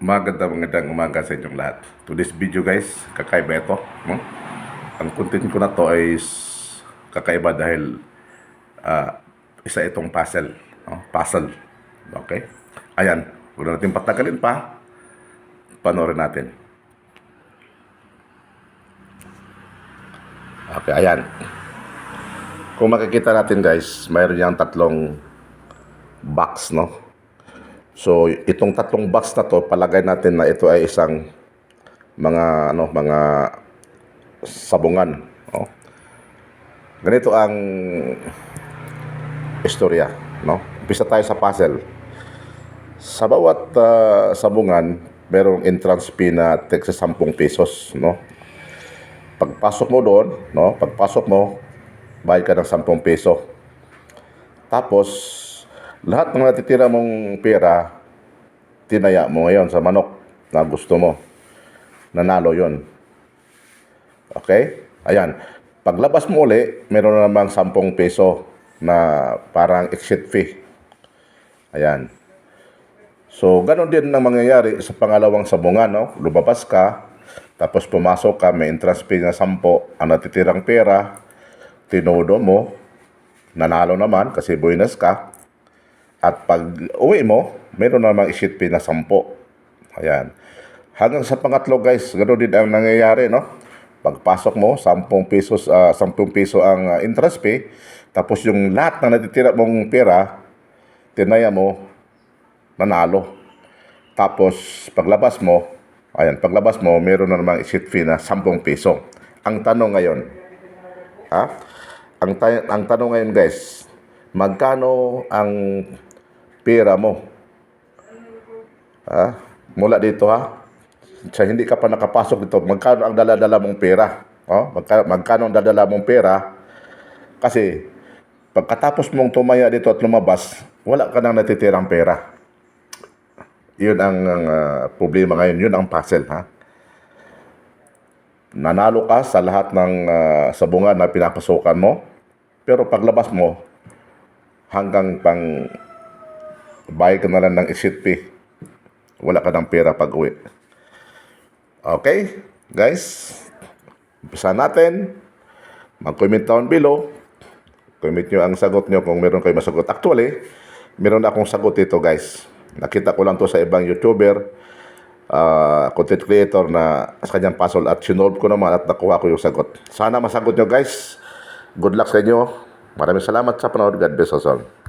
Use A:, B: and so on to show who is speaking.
A: Magandang magandang umaga sa inyong lahat. To this video guys, kakaiba ito. No? Ang content ko na to ay kakaiba dahil ah, isa itong puzzle. No? Puzzle. Okay? Ayan. Huwag na natin patagalin pa. Panoorin natin. Okay, ayan. Kung makikita natin guys, mayroon yung tatlong box, no? So, itong tatlong box na to, palagay natin na ito ay isang mga ano, mga sabungan, no? Ganito ang istorya, no? Umpisa tayo sa puzzle. Sa bawat ah, sabungan, merong entrance fee na tig sa 10 pesos, no? Pagpasok mo doon, no? Pagpasok mo, bayad ka ng 10 peso. Tapos, lahat ng natitira mong pera, tinaya mo ngayon sa manok na gusto mo. Nanalo yon. Okay? Ayan. Paglabas mo uli, meron na namang 10 peso na parang exit fee. Ayan. So, ganun din ang mangyayari sa pangalawang sabungan, no? Lumabas ka, tapos pumasok ka, may entrance fee na 10, ang natitirang pera, tinodo mo, nanalo naman kasi buenas ka, at pag uwi mo, meron namang fee na 10. Ayan. Hanggang sa pangatlo guys, gano'n din ang nangyayari, no? Pagpasok mo, 10 pesos, ah, 10 peso ang ah, interest fee, tapos yung lahat na natitira mong pera, tinaya mo, nanalo. Tapos, paglabas mo, ayan, paglabas mo, meron na namang exit fee na 10 peso. Ang tanong ngayon, ha? Ang, ta- ang tanong ngayon guys, magkano ang pera mo? Ha? Mula dito ha? Sa hindi ka pa nakapasok dito, magkano ang dala-dala mong pera? Oh, magka, magkano ang dadala mong pera? Kasi pagkatapos mong tumaya dito at lumabas, wala ka nang natitirang pera. Yun ang, ah, problema ngayon, yun ang puzzle ha. Nanalo ka sa lahat ng ah, sabungan na pinapasukan mo, pero paglabas mo, hanggang pang bayad ka na lang ng exit fee. Wala ka ng pera pag uwi. Okay, guys. Umpisa natin. Mag-comment down below. Comment nyo ang sagot nyo kung meron kayo masagot. Actually, meron akong sagot dito guys. Nakita ko lang to sa ibang YouTuber, ah, content creator na sa kanyang puzzle at sinolve ko naman at nakuha ko yung sagot. Sana masagot nyo guys. Good luck sa inyo. Maraming salamat sa panonood. God bless us all.